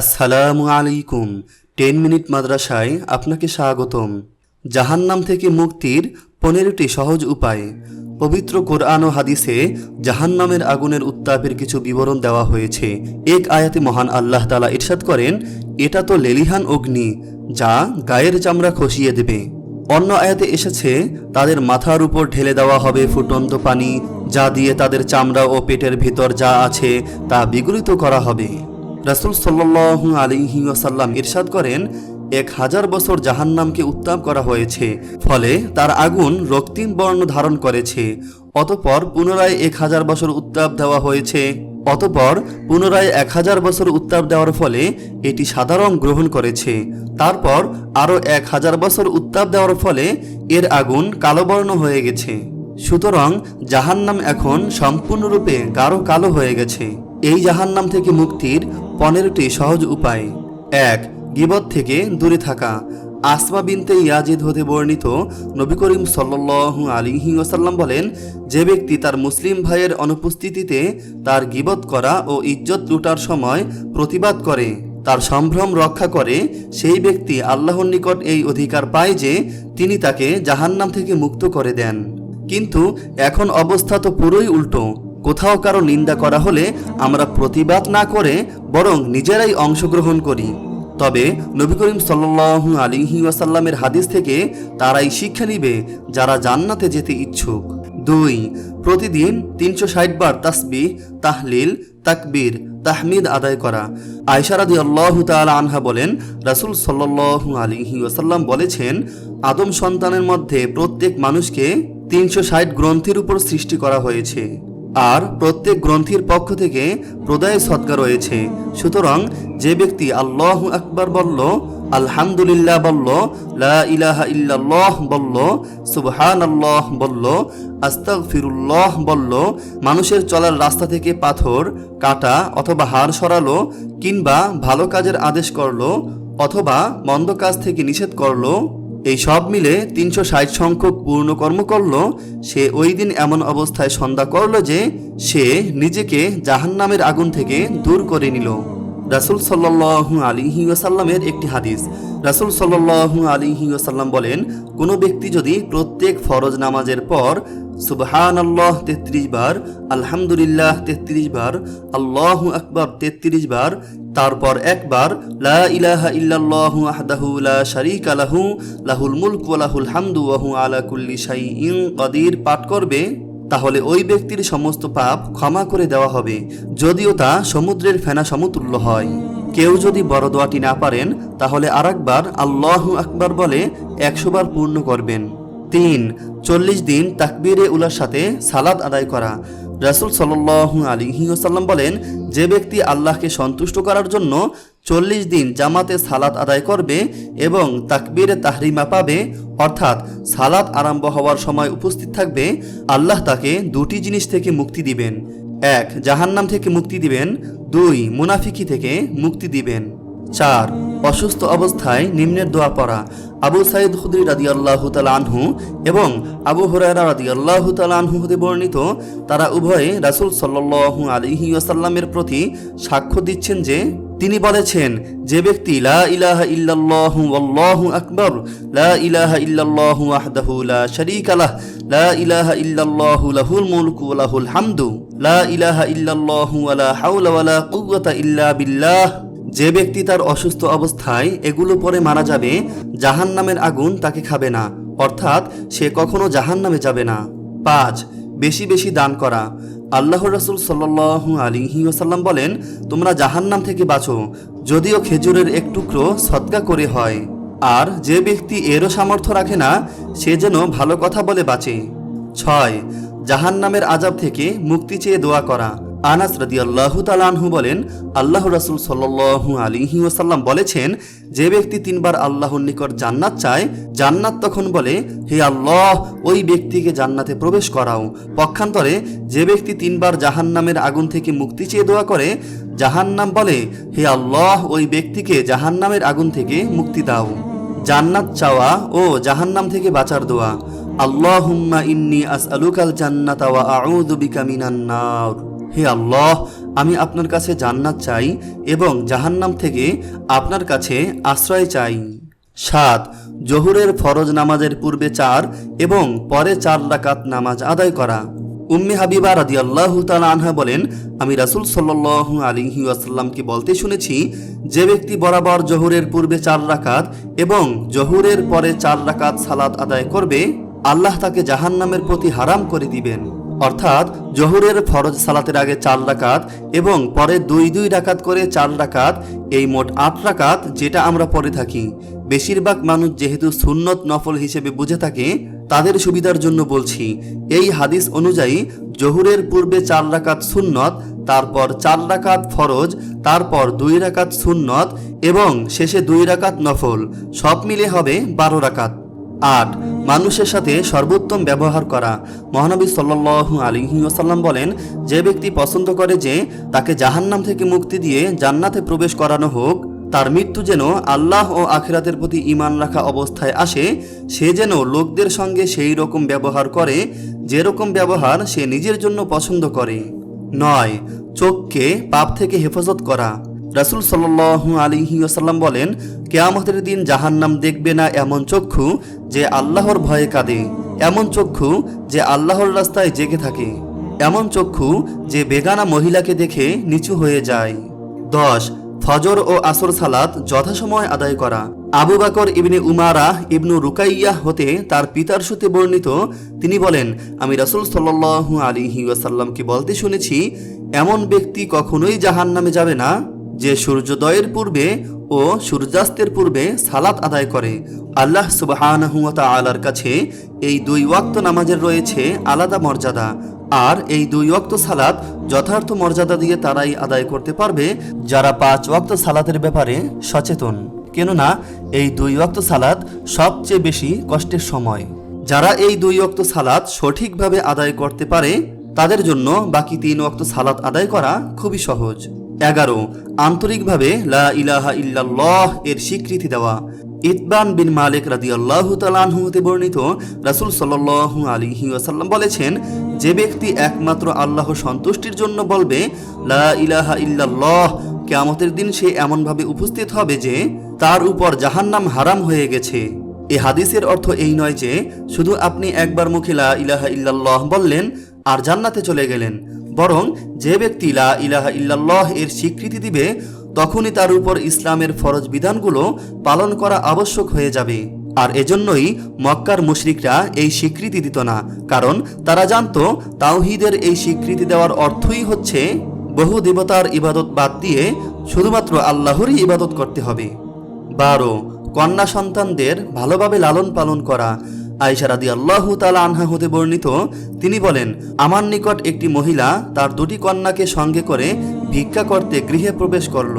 আসসালামু আলাইকুম। Ten minute মাদ্রাসায় আপনাকে স্বাগতম। জাহান্নাম থেকে মুক্তির পনেরোটি সহজ উপায়। পবিত্র কোরআন ও হাদিসে জাহান্নামের আগুনের উত্তাপের কিছু বিবরণ দেওয়া হয়েছে। এক আয়াতে মহান আল্লাহ তালা ইরশাদ করেন, এটা তো লেলিহান অগ্নি, যা গায়ের চামড়া খসিয়ে দেবে। অন্য আয়াতে এসেছে, তাদের মাথার উপর ঢেলে দেওয়া হবে ফুটন্ত পানি, যা দিয়ে তাদের চামড়া ও পেটের ভিতর যা আছে তা বিগলিত করা হবে। রাসুল সাল্লু আলিহি ওয়াসাল্লাম ইরশাদ করেন, এক হাজার বছর জাহান্নামকে উত্তাপ করা হয়েছে, ফলে তার আগুন রক্তিম বর্ণ ধারণ করেছে, অতপর পুনরায় এক হাজার বছর উত্তাপ দেওয়া হয়েছে, অতপর পুনরায় এক হাজার বছর উত্তাপ দেওয়ার ফলে এটি সাদা রং গ্রহণ করেছে, তারপর আরও এক হাজার বছর উত্তাপ দেওয়ার ফলে এর আগুন কালো বর্ণ হয়ে গেছে। সুতরাং জাহান্নাম এখন সম্পূর্ণরূপে গাঢ় কালো হয়ে গেছে। এই জাহান্নাম থেকে মুক্তির পনেরোটি সহজ উপায়। এক, গিবত থেকে দূরে থাকা। আসমা বিনতে ইয়াজিদ হতে বর্ণিত নবী করিম সাল্লু আলিহি ওসাল্লাম বলেন, যে ব্যক্তি তার মুসলিম ভাইয়ের অনুপস্থিতিতে তার গিবত করা ও ইজ্জত লুটার সময় প্রতিবাদ করে, তার সম্ভ্রম রক্ষা করে, সেই ব্যক্তি আল্লাহর নিকট এই অধিকার পায় যে তিনি তাকে জাহান্নাম থেকে মুক্ত করে দেন। কিন্তু এখন অবস্থা তো পুরোই উল্টো। কোথাও কারও নিন্দা করা হলে আমরা প্রতিবাদ না করে বরং নিজেরাই অংশগ্রহণ করি। তবে নবী করিম সাল্লু আলিহি ওয়াসাল্লামের হাদিস থেকে তারাই শিক্ষা নিবে যারা জান্নাতে যেতে ইচ্ছুক। দুই, প্রতিদিন তিনশো ষাট বার তাসবি তাহলিল, তাকবীর, তাহমিদ আদায় করা। আয়সারাদি আল্লাহ তাল আনহা বলেন, রাসুল সাল্লু আলিহি ওয়াসাল্লাম বলেছেন, আদম সন্তানের মধ্যে প্রত্যেক মানুষকে তিনশো ষাট গ্রন্থের উপর সৃষ্টি করা হয়েছে। আর প্রত্যেক গ্রন্থির পক্ষ থেকে প্রদায় সৎকা রয়েছে। সুতরাং যে ব্যক্তি আল্লাহ আকবার বলল, আলহামদুলিল্লাহ বলল, লা ইলাহা ইল্লাল্লাহ বলল সুবহান আল্লাহ বলল আস্তাক ফিরুল্লাহ বলল, মানুষের চলার রাস্তা থেকে পাথর, কাটা অথবা হাড় সরালো কিংবা ভালো কাজের আদেশ করল অথবা মন্দ কাজ থেকে নিষেধ করল এই সব মিলে তিনশো ষাট সংখ্যক পূর্ণ কর্ম করল। সে ওই দিন এমন অবস্থায় সন্ধ্যা করল যে সে নিজেকে জাহান্নামের আগুন থেকে দূর করে নিল। রাসুল সাল্লু আলিহি ওয়াসাল্লামের একটি হাদিস। রাসুল সাল্লু আলিহি ওয়াসাল্লাম বলেন, কোনো ব্যক্তি যদি প্রত্যেক ফরজ নামাজের পর সুবহান আল্লাহ তেত্রিশ বার, আলহামদুলিল্লাহ তেত্রিশ বার, আল্লাহ আকবর তেত্রিশ বার, তারপর একবার লা ইলাহা ইল্লাল্লাহু আহদাহু লা শারীকা লাহু, লাহুল মুলকু ওয়া হামদু আলা কুল্লি শাইইন কাদির পাঠ করবে, তাহলে ওই ব্যক্তির সমস্ত পাপ ক্ষমা করে দেওয়া হবে, যদিও তা সমুদ্রের ফেনা সমতুল্য হয়। কেউ যদি বড় দোয়াটি না পারেন, তাহলে আরেকবার আল্লাহ আকবার বলে একশো বার পূর্ণ করবেন। তিন, চল্লিশ দিন তাকবীরে উলার সাথে সালাদ আদায় করা। রাসুল সাল্লু আলিহি ওসাল্লাম বলেন, যে ব্যক্তি আল্লাহকে সন্তুষ্ট করার জন্য চল্লিশ দিন জামাতে সালাত আদায় করবে এবং তাকবীরে তাহরিমা পাবে, অর্থাৎ সালাত আরম্ভ হওয়ার সময় উপস্থিত থাকবে, আল্লাহ তাকে দুটি জিনিস থেকে মুক্তি দিবেন। এক, জাহান্নাম থেকে মুক্তি দিবেন। দুই, মুনাফিকি থেকে মুক্তি দিবেন। চার, অসুস্থ অবস্থায় নিম্নের দোয়া পড়া। আবু সাইদ খুদ্রি রাদি আল্লাহ আনহু এবং আবু হরারা রাদি আল্লাহ আনহু হতে বর্ণিত, তারা উভয়ে রাসুল সাল্লু আলিহি আসাল্লামের প্রতি সাক্ষ্য দিচ্ছেন যে, তিনি বলেছেন, যে ব্যক্তি লা ইলাহা ইল্লাল্লাহু আল্লাহু আকবার, লা ইলাহা ইল্লাল্লাহু ওয়াহদাহু লা শারীকা লাহ, লা ইলাহা ইল্লাল্লাহু লাহুল মুলকু ওয়া লাহুল হামদু। ইলাহা বিল্লাহ। যে ব্যক্তি তার অসুস্থ অবস্থায় এগুলো পরে মারা যাবে জাহান নামের আগুন তাকে খাবে না। অর্থাৎ সে কখনো জাহান নামে যাবে না। পাঁচ, বেশি বেশি দান করা। আল্লাহ রসুল সাল্লু আলিহি ওসাল্লাম বলেন, তোমরা জাহান্নাম থেকে বাঁচো, যদিও খেজুরের এক টুকরো সৎকা করে হয়। আর যে ব্যক্তি এরও সামর্থ্য রাখে না, সে যেন ভালো কথা বলে বাঁচে। ছয় জাহান্নামের আজাব থেকে মুক্তি চেয়ে দোয়া করা। আনাস রাদি আল্লাহ তালানহু বলেন আল্লাহ রাসুল সাল্লু আলিহি ওসাল্লাম বলেছেন, যে ব্যক্তি তিনবার আল্লাহর নিকট জান্নাত চায়, জান্নাত তখন বলে, হে আল্লাহ, ওই ব্যক্তিকে জান্নাতে প্রবেশ করাও। পক্ষান্তরে, যে ব্যক্তি তিনবার জাহান্নামের আগুন থেকে মুক্তি চেয়ে দোয়া করে, জাহান্নাম বলে, হে আল্লাহ, ওই ব্যক্তিকে জাহান্নামের আগুন থেকে মুক্তি দাও। জান্নাত চাওয়া ও জাহান্নাম থেকে বাঁচার দোয়া। আল্লাহুম্মা ইন্নি আসআলুকাল জান্নাতা ওয়া আউযু বিকা মিনান নার হে আল্লাহ, আমি আপনার কাছে জান্নাত চাই এবং জাহান্নাম থেকে আপনার কাছে আশ্রয় চাই। সাত, জহুরের ফরজ নামাজের পূর্বে চার এবং পরে চার রাকাত নামাজ আদায় করা। উম্মে হাবিবা রাদি আল্লাহ আনহা বলেন, আমি রাসুল সাল্লু আলিহি আসাল্লামকে বলতে শুনেছি, যে ব্যক্তি বরাবর জহুরের পূর্বে চার রাকাত এবং জহুরের পরে চার রাকাত সালাত আদায় করবে আল্লাহ তাকে জাহান্নামের প্রতি হারাম করে দিবেন। অর্থাৎ জহুরের ফরজ সালাতের আগে চার রাকাত এবং পরে দুই দুই রাকাত করে চার রাকাত, এই মোট আট রাকাত যেটা আমরা পরে থাকি। বেশিরভাগ মানুষ যেহেতু সুন্নত নফল হিসেবে বুঝে থাকে, তাদের সুবিধার জন্য বলছি, এই হাদিস অনুযায়ী জহুরের পূর্বে চার রাকাত সুন্নত, তারপর চার রাকাত ফরজ, তারপর দুই রাকাত সুন্নত এবং শেষে দুই রাকাত নফল, সব মিলে হবে বারো রাকাত। আট, মানুষের সাথে সর্বোত্তম ব্যবহার করা। মহানবী সাল্লু আলিহি ওসাল্লাম বলেন, যে ব্যক্তি পছন্দ করে যে তাকে জাহান্নাম থেকে মুক্তি দিয়ে জান্নাতে প্রবেশ করানো হোক, তার মৃত্যু যেন আল্লাহ ও আখিরাতের প্রতি ইমান রাখা অবস্থায় আসে, সে যেন লোকদের সঙ্গে সেই রকম ব্যবহার করে, যেরকম ব্যবহার সে নিজের জন্য পছন্দ করে। নয়, চোখকে পাপ থেকে হেফাজত করা। রাসুল সাল্লু আলিহি আসাল্লাম বলেন কেয়ামতের দিন জাহান্নাম দেখবে না এমন চক্ষু যে আল্লাহর ভয়ে কাঁদে, এমন চক্ষু যে আল্লাহর রাস্তায় জেগে থাকে, এমন চক্ষু যে বেগানা মহিলাকে দেখে নিচু হয়ে যায়। দশ, ফজর ও আসর সালাত যথাসময় আদায় করা। আবু বাকর ইবনে উমারা ইবনু রুকাইয়া হতে তার পিতার সুতে বর্ণিত, তিনি বলেন, আমি রাসুল সাল্লু আলিহি ওয়াসাল্লামকে বলতে শুনেছি, এমন ব্যক্তি কখনোই জাহান নামে যাবে না। যে সূর্যোদয়ের পূর্বে ও সূর্যাস্তের পূর্বে সালাত আদায় করে, আল্লাহ সুবাহানহুয়া আলার কাছে এই দুই ওয়াক্ত নামাজের রয়েছে আলাদা মর্যাদা। আর এই দুই ওয়াক্ত সালাত যথার্থ মর্যাদা দিয়ে তারাই আদায় করতে পারবে যারা পাঁচ ওয়াক্ত সালাতের ব্যাপারে সচেতন। কেননা এই দুই ওয়াক্ত সালাত সবচেয়ে বেশি কষ্টের সময়। যারা এই দুই ওয়াক্ত সালাত সঠিকভাবে আদায় করতে পারে, তাদের জন্য বাকি তিন ওয়াক্ত সালাত আদায় করা খুবই সহজ। এগারো, আন্তরিকভাবে লা ইলাহা ইল্লাল্লাহ এর স্বীকৃতি দেওয়া। ইতবান বিন মালিক রাদি আল্লাহ তালাহু হতে বর্ণিত রাসুল সাল্লু আলিহি আসাল্লাম বলেছেন, যে ব্যক্তি একমাত্র আল্লাহ সন্তুষ্টির জন্য বলবে, লা ইলাহা ইল্লাল্লাহ, কেয়ামতের দিন সে এমনভাবে উপস্থিত হবে যে, তার উপর জাহান্নাম হারাম হয়ে গেছে। এ হাদিসের অর্থ এই নয় যে, শুধু আপনি একবার মুখে লা ইলাহা ইল্লাল্লাহ বললেন, আর জান্নাতে চলে গেলেন। বরং যে ব্যক্তি লা ইলাহা ইল্লাল্লাহ এর স্বীকৃতি দিবে, তখনই তার উপর ইসলামের ফরজ বিধানগুলো পালন করা আবশ্যক হয়ে যাবে। আর এজন্যই মক্কার মুশরিকরা এই স্বীকৃতি দিত না। কারণ তারা জানতো, তাওহিদের এই স্বীকৃতি দেওয়ার অর্থই হচ্ছে বহু দেবতার ইবাদত বাদ দিয়ে শুধুমাত্র আল্লাহরই ইবাদত করতে হবে। বারো, কন্যা সন্তানদের ভালোভাবে লালন পালন করা। আয়সা রাদি আল্লাহ তালা আনহা হতে বর্ণিত, তিনি বলেন, আমার নিকট একটি মহিলা তার দুটি কন্যাকে সঙ্গে করে ভিক্ষা করতে গৃহে প্রবেশ করল।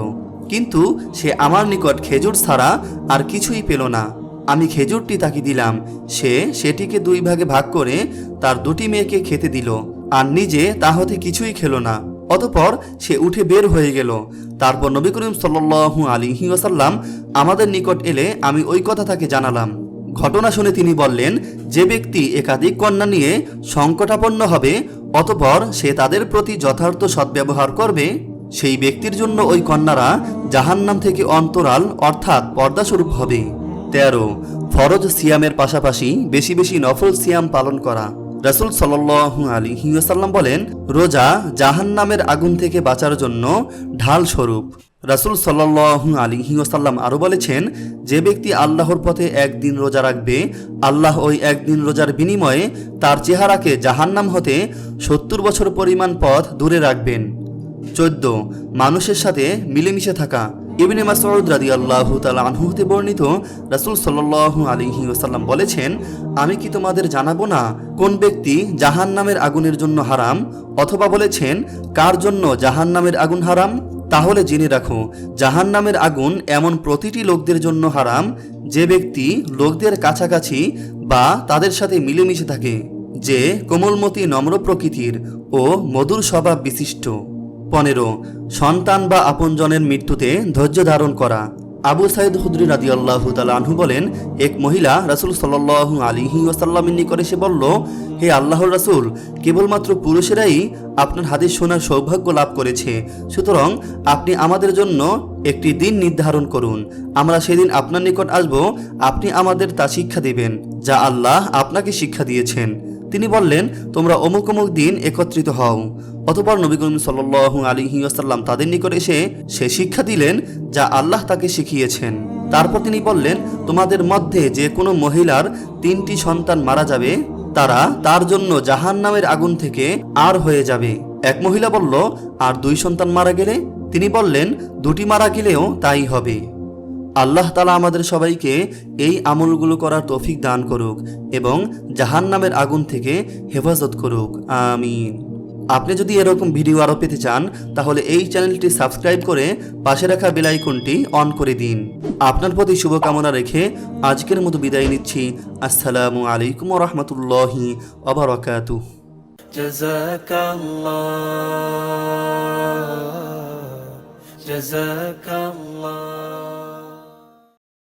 কিন্তু সে আমার নিকট খেজুর ছাড়া আর কিছুই পেল না। আমি খেজুরটি তাকে দিলাম। সে সেটিকে দুই ভাগে ভাগ করে তার দুটি মেয়েকে খেতে দিল, আর নিজে তা হতে কিছুই খেলো না। অতপর সে উঠে বের হয়ে গেল। তারপর নবী করিম সাল্লু আলী ওয়াসাল্লাম আমাদের নিকট এলে আমি ওই কথা তাকে জানালাম। ঘটনা শুনে তিনি বললেন, যে ব্যক্তি একাধিক কন্যা নিয়ে সংকটাপন্ন হবে, অতপর সে তাদের প্রতি যথার্থ সদ্ব্যবহার করবে। সেই ব্যক্তির জন্য ওই কন্যারা জাহান্নাম থেকে অন্তরাল, অর্থাৎ পর্দাস্বরূপ হবে। তেরো, ফরজ সিয়ামের পাশাপাশি বেশি বেশি নফল সিয়াম পালন করা। রাসুল সাল্লু আলী বলেন, রোজা জাহান্নামের আগুন থেকে বাঁচার জন্য ঢাল স্বরূপ। রাসুল সাল্লু আলী হিউসাল্লাম আরও বলেছেন, যে ব্যক্তি আল্লাহর পথে একদিন রোজা রাখবে, আল্লাহ ওই একদিন রোজার বিনিময়ে তার চেহারাকে জাহান্নাম হতে সত্তর বছর পরিমাণ পথ দূরে রাখবেন। চোদ্দ, মানুষের সাথে মিলেমিশে থাকা। ইবনে মাসউদ রাদিয়াল্লাহু তাআলা আনহু হতে বর্ণিত রাসূল সাল্লাল্লাহু আলাইহি ওয়াসাল্লাম বলেছেন, আমি কি তোমাদের জানাব না কোন ব্যক্তি জাহান্নামের আগুনের জন্য হারাম? অথবা বলেছেন, কার জন্য জাহান্নামের আগুন হারাম? তাহলে জেনে রাখো জাহান নামের আগুন এমন প্রতিটি লোকদের জন্য হারাম, যে ব্যক্তি লোকদের কাছাকাছি বা তাদের সাথে মিলেমিশে থাকে, যে কোমলমতি নম্র প্রকৃতির ও মধুর স্বভাব বিশিষ্ট। পনেরো, সন্তান বা আপনজনের মৃত্যুতে ধৈর্য ধারণ করা। আবু সাইদ হুদরি রাদি আল্লাহ আনহু বলেন, এক মহিলা রাসুল সাল্লাহ আলিহি ওয়াসাল্লামের নিকট এসে বলল, হে আল্লাহর রাসুল, কেবলমাত্র পুরুষেরাই আপনার হাদিস শোনার সৌভাগ্য লাভ করেছে। সুতরাং আপনি আমাদের জন্য একটি দিন নির্ধারণ করুন। আমরা সেদিন আপনার নিকট আসব, আপনি আমাদের তা শিক্ষা দেবেন, যা আল্লাহ আপনাকে শিক্ষা দিয়েছেন। তিনি বললেন, তোমরা অমুক অমুক দিন একত্রিত হও। অতপর নবী করিম সাল্লু আলিহি আসাল্লাম তাদের নিকট এসে সে শিক্ষা দিলেন যা আল্লাহ তাকে শিখিয়েছেন। তারপর তিনি বললেন, তোমাদের মধ্যে যে কোনো মহিলার তিনটি সন্তান মারা যাবে, তারা তার জন্য জাহান নামের আগুন থেকে আর হয়ে যাবে। এক মহিলা বলল, আর দুই সন্তান মারা গেলে? তিনি বললেন, দুটি মারা গেলেও তাই হবে। আল্লাহ তালা আমাদের সবাইকে এই আমলগুলো করার তৌফিক দান করুক এবং জাহান নামের আগুন থেকে হেফাজত করুক আমিন আপনি যদি এরকম ভিডিও আরও পেতে চান তাহলে এই চ্যানেলটি সাবস্ক্রাইব করে পাশে রাখা বেলাইকনটি অন করে দিন আপনার প্রতি শুভকামনা রেখে আজকের মতো বিদায় নিচ্ছি আসসালামু আলাইকুম রহমতুল্লাহি অবরাকাতুহ جزاك الله جزاك الله